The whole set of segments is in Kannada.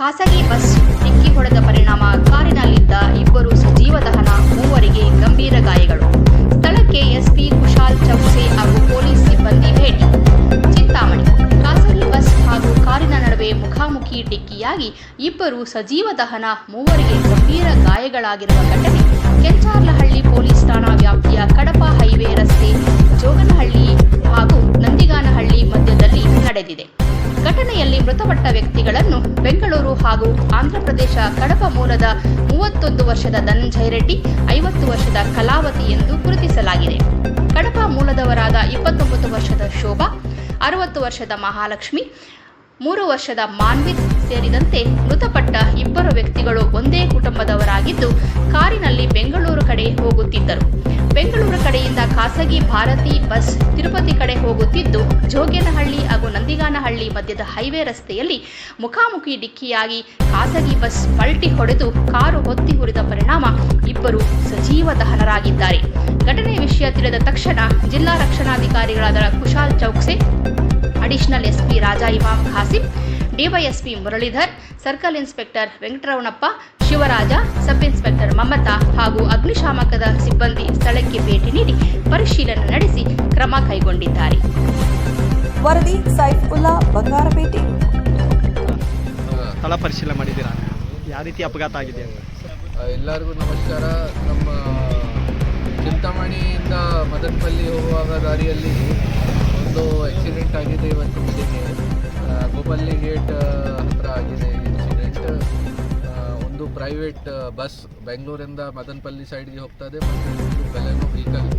ಖಾಸಗಿ ಬಸ್ ಡಿಕ್ಕಿ ಹೊಡೆದ ಪರಿಣಾಮ ಕಾರಿನಲ್ಲಿದ್ದ ಇಬ್ಬರು ಸಜೀವ ದಹನ, ಮೂವರಿಗೆ ಗಂಭೀರ ಗಾಯಗಳು. ಸ್ಥಳಕ್ಕೆ ಎಸ್ಪಿ ಕುಶಾಲ್ ಚೌಕ್ಸೆ ಹಾಗೂ ಪೊಲೀಸ್ ಸಿಬ್ಬಂದಿ ಭೇಟಿ. ಚಿಂತಾಮಣಿ. ಖಾಸಗಿ ಬಸ್ ಹಾಗೂ ಕಾರಿನ ನಡುವೆ ಮುಖಾಮುಖಿ ಡಿಕ್ಕಿಯಾಗಿ ಇಬ್ಬರು ಸಜೀವ ದಹನ, ಮೂವರಿಗೆ ಗಂಭೀರ ಗಾಯಗಳಾಗಿರುವ ಘಟನೆ ಕೆಂಚಾರ್ಲಹಳ್ಳಿ ಪೊಲೀಸ್ ಠಾಣಾ ವ್ಯಾಪ್ತಿಯ ಕಡಪ ಹೈವೇ ರಸ್ತೆ ಜೋಗನಹಳ್ಳಿ ಹಾಗೂ ಹಾಗೂ ಆಂಧ್ರಪ್ರದೇಶ ಕಡಪ ಮೂಲದ ಮೂವತ್ತೊಂದು ವರ್ಷದ ಧನಂಜಯ ರೆಡ್ಡಿ, ಐವತ್ತು ವರ್ಷದ ಕಲಾವತಿ ಎಂದು ಗುರುತಿಸಲಾಗಿದೆ. ಕಡಪ ಮೂಲದವರಾದ ಇಪ್ಪತ್ತೊಂಬತ್ತು ವರ್ಷದ ಶೋಭಾ, ಅರವತ್ತು ವರ್ಷದ ಮಹಾಲಕ್ಷ್ಮಿ, ಮೂರು ವರ್ಷದ ಮಾನ್ವಿತ್ ಸೇರಿದಂತೆ ಮೃತಪಟ್ಟ ಇಬ್ಬರು ವ್ಯಕ್ತಿಗಳು ಒಂದೇ ಕುಟುಂಬದವರಾಗಿದ್ದು, ಕಾರಿನಲ್ಲಿ ಬೆಂಗಳೂರು ಕಡೆ ಹೋಗುತ್ತಿದ್ದರು. ಬೆಂಗಳೂರು ಕಡೆಯಿಂದ ಖಾಸಗಿ ಭಾರತಿ ಬಸ್ ಕಡೆ ಹೋಗುತ್ತಿದ್ದು, ಜೋಗೇನಹಳ್ಳಿ ಹಾಗೂ ನಂದಿಗಾನಹಳ್ಳಿ ಮಧ್ಯದ ಹೈವೇ ರಸ್ತೆಯಲ್ಲಿ ಮುಖಾಮುಖಿ ಡಿಕ್ಕಿಯಾಗಿ ಖಾಸಗಿ ಬಸ್ ಪಲ್ಟಿ ಹೊಡೆದು ಕಾರು ಹೊತ್ತಿ ಹುರಿದ ಪರಿಣಾಮ ಇಬ್ಬರು ಸಜೀವ ದಹನರಾಗಿದ್ದಾರೆ. ಘಟನೆ ವಿಷಯ ತಿಳಿದ ತಕ್ಷಣ ಜಿಲ್ಲಾ ರಕ್ಷಣಾಧಿಕಾರಿಗಳಾದ Kushal Chouksey, additional SP Raja Imam Khasim, DySP Muralidhar, circle inspector Venkataramanappa Shivaraj, sub inspector Mamata ಹಾಗೂ ಅಗ್ನಿಶಾಮಕದ ಸಿಬ್ಬಂದಿ ಸ್ಥಳಕ್ಕೆ ಭೇಟಿ ನೀಡಿ ಪರಿಶೀಲನೆ ಕ್ರಮ ಕೈಗೊಂಡಿದ್ದಾರೆ. ವರದಿ ಸೈಫುಲ್ಲಾ ಬಂಗಾರಪೇಟೆ. ಸ್ಥಳ ಪರಿಶೀಲನೆ ಮಾಡಿದ್ದೀರಾ? ಯಾವ ರೀತಿ ಅಪಘಾತ ಆಗಿದೆ? ಎಲ್ಲರಿಗೂ ನಮಸ್ಕಾರ. ನಮ್ಮ ಚಿಂತಾಮಣಿಯಿಂದ ಮದನಪಲ್ಲಿ ಹೋಗುವಾಗ ದಾರಿಯಲ್ಲಿ ಒಂದು ಆಕ್ಸಿಡೆಂಟ್ ಆಗಿದೆ ಇವತ್ತು ಬೆಳಿಗ್ಗೆ. ಗೋಪಲ್ಲಿ ಗೇಟ್ ಹತ್ರ ಆಗಿದೆ ಇನ್ಸಿಡೆಂಟ್ ಒಂದು ಪ್ರೈವೇಟ್ ಬಸ್ ಬೆಂಗಳೂರಿಂದ ಮದನಪಲ್ಲಿ ಸೈಡ್ಗೆ ಹೋಗ್ತದೆ ಮತ್ತು ಬೆಲೆನೋ ವೆಹಿಕಲ್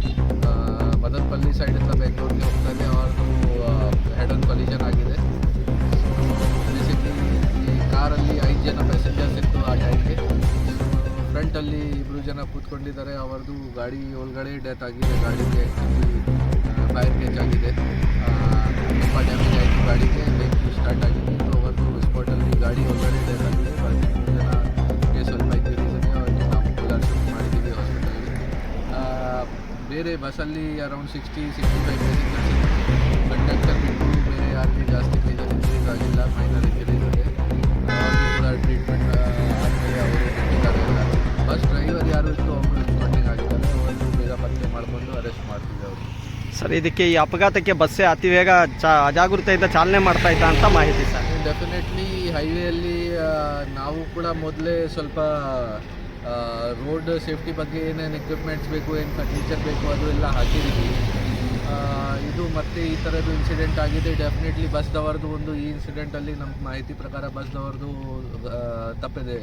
ಆ ಟೈಮ್ಗೆ ಫ್ರಂಟಲ್ಲಿ ಇಬ್ಬರು ಜನ ಕೂತ್ಕೊಂಡಿದ್ದಾರೆ. ಅವರದು ಗಾಡಿ ಒಳಗಡೆ ಡೆತ್ ಆಗಿದೆ. ಗಾಡಿಗೆ ಫೈರ್ ಕೇಚ್ ಆಗಿದೆ. ತುಂಬ ಡ್ಯಾಮೇಜ್ ಆಯಿತು ಗಾಡಿಗೆ. ಬೆಂಕಿ ಸ್ಟಾರ್ಟ್ ಆಗಿದೆ. ಸೊ ಅವತ್ತು ಸ್ಪಾಟಲ್ಲಿ ಗಾಡಿ ಒಳಗಡೆ ಡೆತ್ ಆಗಿದೆ. ಜನ ಸ್ವಲ್ಪ ಇಂಜುರೀಸ್ ಇದೆ ಅವರಿಗೆ ನಾವು ಕೋಲಾರ ಮಾಡಿದ್ದೀವಿ ಹಾಸ್ಪಿಟಲ್ಗೆ ಬೇರೆ ಬಸ್ಸಲ್ಲಿ around sixty sixty five passengers conductor ಬಿಟ್ಟು ಬೇರೆ ಯಾರಿಗೆ ಜಾಸ್ತಿ ಮೇಜರ್ ಇಂಜುರೀಸ್ ಆಗಿಲ್ಲ. ಮೈನರ್ ಇಂಜರಿ ಇದೆ. ಸರ್, ಇದಕ್ಕೆ ಈ ಅಪಘಾತಕ್ಕೆ ಬಸ್ಸೇ ಅತಿ ವೇಗ ಚ, ಅಜಾಗೃತೆಯಿಂದ ಚಾಲನೆ ಮಾಡ್ತಾ ಇದ್ದ ಅಂತ ಮಾಹಿತಿ ಸರ್. ಡೆಫಿನೆಟ್ಲಿ ಹೈವೇಯಲ್ಲಿ ನಾವು ಕೂಡ ಮೊದಲೇ ಸ್ವಲ್ಪ ರೋಡ್ ಸೇಫ್ಟಿ ಬಗ್ಗೆ ಏನೇನು ಎಕ್ವಿಪ್ಮೆಂಟ್ಸ್ ಬೇಕು, ಏನು ಫರ್ನಿಚರ್ ಬೇಕು, ಅದು ಎಲ್ಲ ಹಾಕಿದ್ದೀವಿ. ಇದು ಮತ್ತೆ ಈ ಥರದ್ದು ಇನ್ಸಿಡೆಂಟ್ ಆಗಿದೆ. ಡೆಫಿನೆಟ್ಲಿ ಬಸ್ದವ್ರದ್ದು ಒಂದು ಈ ಇನ್ಸಿಡೆಂಟಲ್ಲಿ ನಮ್ಮ ಮಾಹಿತಿ ಪ್ರಕಾರ ಬಸ್ದವ್ರದ್ದು ತಪ್ಪಿದೆ.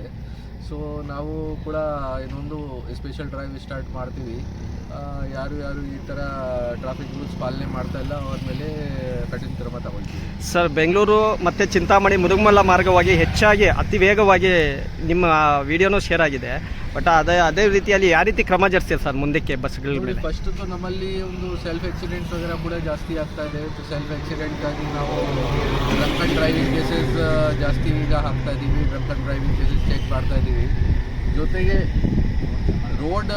ಸೊ ನಾವು ಕೂಡ ಇನ್ನೊಂದು ಸ್ಪೆಷಲ್ ಡ್ರೈವ್ ಸ್ಟಾರ್ಟ್ ಮಾಡ್ತೀವಿ. ಯಾರು ಯಾರು ಈ ಥರ ಟ್ರಾಫಿಕ್ ರೂಲ್ಸ್ ಪಾಲನೆ ಮಾಡ್ತಾ ಇಲ್ಲ, ಅವ್ರ ಮೇಲೆ ಕಠಿಣ ಕ್ರಮ ತಗೊಳ್ತೀವಿ. ಸರ್ ಬೆಂಗಳೂರು ಮತ್ತು ಚಿಂತಾಮಣಿ ಮುದುಗಮಲ್ಲ ಮಾರ್ಗವಾಗಿ ಹೆಚ್ಚಾಗಿ, ಅತಿ ವೇಗವಾಗಿ ನಿಮ್ಮ ವಿಡಿಯೋನೂ ಶೇರ್ ಆಗಿದೆ. ಬಟ್ ಅದೇ ಅದೇ ರೀತಿಯಲ್ಲಿ ಯಾವ ರೀತಿ ಕ್ರಮ ಜರುಗಿಸ್ತೀರಿ ಸರ್ ಮುಂದಕ್ಕೆ ಬಸ್ಗಳ ನೋಡಿ ಮೇಲೆ ಫಸ್ಟ್ ನಮ್ಮಲ್ಲಿ ಒಂದು ಸೆಲ್ಫ್ ಆಕ್ಸಿಡೆಂಟ್ ವಗೇರ ಕೂಡ ಜಾಸ್ತಿ ಆಗ್ತಾ ಇದೆ. ಸೆಲ್ಫ್ ಆಕ್ಸಿಡೆಂಟ್ ಆಗಿ ನಾವು ಡ್ರಂಕ್ ಅಂಡ್ ಡ್ರೈವಿಂಗ್ ಕೇಸಸ್ ಜಾಸ್ತಿ ಈಗ ಹಾಕ್ತಾ ಇದ್ದೀವಿ drunk and driving cases check ಮಾಡ್ತಾ ಇದ್ದೀವಿ ಜೊತೆಗೆ ರೋಡ್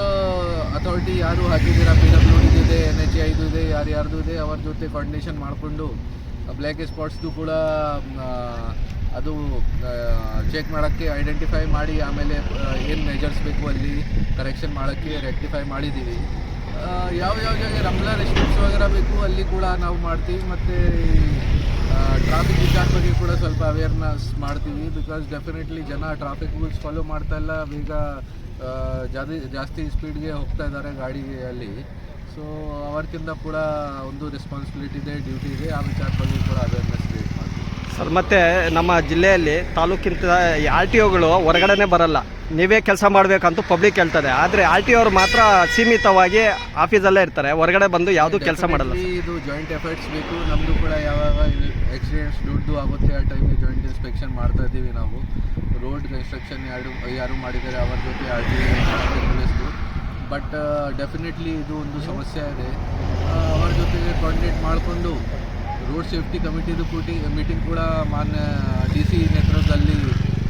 ಅಥಾರಿಟಿ ಯಾರು ಹಾಕಿದ್ದೀರಾ? ಪಿ ಡಬ್ಲ್ಯೂ ಇದೆ ಎನ್ ಎಚ್ ಐದು ಇದೆ, ಯಾರು ಯಾರ್ದು ಇದೆ, ಅವ್ರ ಜೊತೆ ಕಾರ್ಡಿನೇಷನ್ ಮಾಡಿಕೊಂಡು ಬ್ಲ್ಯಾಕ್ ಸ್ಪಾಟ್ಸ್ದು ಕೂಡ ಅದು ಚೆಕ್ ಮಾಡೋಕ್ಕೆ ಐಡೆಂಟಿಫೈ ಮಾಡಿ ಆಮೇಲೆ ಏನು ಮೆಜರ್ಸ್ ಬೇಕು ಅಲ್ಲಿ ಕರೆಕ್ಷನ್ ಮಾಡೋಕ್ಕೆ ರೆಕ್ಟಿಫೈ ಮಾಡಿದ್ದೀವಿ ಯಾವ ಯಾವ ಜಾಗ ರಮ್ಲಾ ರೆಸ್ಟ್ರಿಕ್ಟ್ಸ್ ವಗೇರ ಬೇಕು ಅಲ್ಲಿ ಕೂಡ ನಾವು ಮಾಡ್ತೀವಿ. ಮತ್ತು ಟ್ರಾಫಿಕ್ ವಿಚಾರ ಬಗ್ಗೆ ಕೂಡ ಸ್ವಲ್ಪ ಅವೇರ್ನೆಸ್ ಮಾಡ್ತೀವಿ. ಬಿಕಾಸ್ ಡೆಫಿನೆಟ್ಲಿ ಜನ ಟ್ರಾಫಿಕ್ ರೂಲ್ಸ್ ಫಾಲೋ ಮಾಡ್ತಾ ಇಲ್ಲ. ಆ, ಜಾದಿ ಜಾಸ್ತಿ ಸ್ಪೀಡ್ಗೆ ಹೋಗ್ತಾ ಇದ್ದಾರೆ ಗಾಡಿಯಲ್ಲಿ. ಸೊ ಅವರ್ಕಿಂತ ಕೂಡ ಒಂದು ರೆಸ್ಪಾನ್ಸಿಬಿಲಿಟಿ ಇದೆ ಡ್ಯೂಟಿ ಇದೆ. ಆ ವಿಚಾರ ಬಗ್ಗೆ ಕೂಡ ಅವೇರ್ನೆಸ್ ಕ್ರಿಯೇಟ್ ಸರ್ ಮತ್ತು ನಮ್ಮ ಜಿಲ್ಲೆಯಲ್ಲಿ ತಾಲೂಕಿಂತ ಆರ್ ಟಿ ಒಗಳು ಹೊರಗಡೆನೇ ಬರಲ್ಲ. ನೀವೇ ಕೆಲಸ ಮಾಡಬೇಕಂತ ಪಬ್ಲಿಕ್ ಹೇಳ್ತಾರೆ. ಆದರೆ ಆರ್ ಟಿ ಅವ್ರು ಮಾತ್ರ ಸೀಮಿತವಾಗಿ ಆಫೀಸಲ್ಲೇ ಇರ್ತಾರೆ. ಹೊರಗಡೆ ಬಂದು ಯಾವುದೂ ಕೆಲಸ ಮಾಡಲ್ಲ Definitely ಇದು ಜಾಯಿಂಟ್ ಎಫರ್ಟ್ಸ್ ಬೇಕು. ನಮ್ಮದು ಕೂಡ ಯಾವಾಗ ಆಕ್ಸಿಡೆಂಟ್ಸ್ ದುಡ್ಡು ಆಗುತ್ತೆ ಆ ಟೈಮಿಗೆ ಜಾಯಿಂಟ್ ಇನ್ಸ್ಪೆಕ್ಷನ್ ಮಾಡ್ತಾ ಇದ್ದೀವಿ ನಾವು. ರೋಡ್ ಕನ್ಸ್ಟ್ರಕ್ಷನ್ ಯಾರು ಯಾರು ಮಾಡಿದ್ದಾರೆ ಅವರ ಜೊತೆ ಆರ್ ಟಿ ಬಟ್ ಡೆಫಿನೆಟ್ಲಿ ಇದು ಒಂದು ಸಮಸ್ಯೆ ಇದೆ. ಆ, ಅವರ ಜೊತೆಗೆ ಕೋಆರ್ಡಿನೇಟ್ ಮಾಡಿಕೊಂಡು ರೋಡ್ ಸೇಫ್ಟಿ ಕಮಿಟಿದು ಕೂಟಿ ಮೀಟಿಂಗ್ ಕೂಡ ಮಾನ್ಯ ಡಿ ಸಿ ನೇತೃತ್ವದಲ್ಲಿ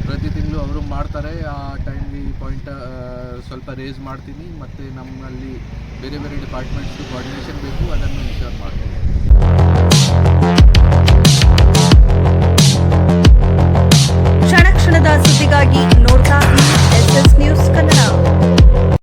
ಪ್ರತಿ ತಿಂಗಳು ಅವರು ಮಾಡ್ತಾರೆ. ಆ ಟೈಮ್ಗೆ ಪಾಯಿಂಟ್ ಸ್ವಲ್ಪ ರೇಸ್ ಮಾಡ್ತೀನಿ. ಮತ್ತು ನಮ್ಮಲ್ಲಿ ಬೇರೆ ಬೇರೆ ಡಿಪಾರ್ಟ್ಮೆಂಟ್ಸ್ದು ಕೋಆರ್ಡಿನೇಷನ್ ಬೇಕು. ಅದನ್ನು ಇನ್ಶೋರ್ ಮಾಡ್ತೀನಿ.